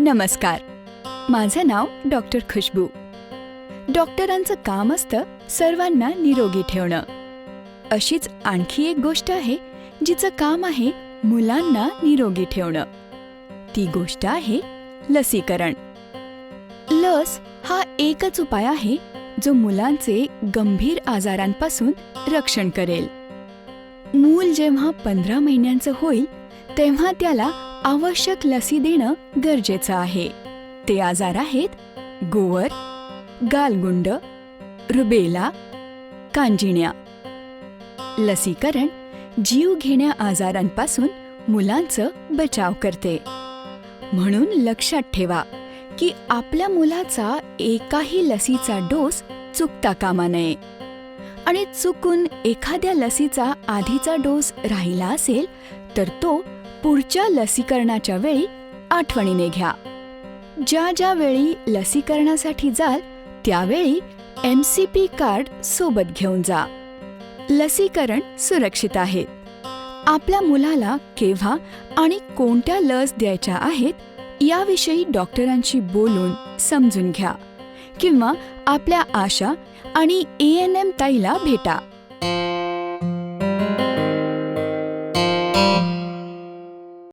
नमस्कार. माझं नाव डॉक्टर खुशबू. डॉक्टरांचं काम असतं सर्वांना निरोगी ठेवणं. अशीच आणखी एक गोष्ट आहे जिचं काम आहे मुलांना निरोगी ठेवणं. ती गोष्ट आहे लसीकरण. लस हा एकच उपाय आहे जो मुलांचे गंभीर आजारांपासून रक्षण करेल. मूल जेव्हा पंधरा महिन्यांचं होईल तेव्हा त्याला आवश्यक लसी देणं गरजेचं आहे. ते आजार आहेत गोवर गालगुंड रुबेला कांजिण्या. लसीकरण जीव घेण्या आजारांपासून मुलांचं बचाव करते. म्हणून लक्षात ठेवा की आपल्या मुलाचा एकाही लसीचा डोस चुकता कामा नये. आणि चुकून एखाद्या लसीचा आधीचा डोस राहिला असेल तर तो पुढच्या लसीकरणाच्या वेळी आठवणीने घ्या. ज्या ज्या वेळी लसीकरणासाठी जाल त्यावेळी एम सी पी कार्ड सोबत घेऊन जा. लसीकरण सुरक्षित आहे. आपल्या मुलाला केव्हा आणि कोणत्या लस द्यायच्या आहेत याविषयी डॉक्टरांशी बोलून समजून घ्या. किंवा आपल्या आशा आणि ए एन एम ताईला भेटा.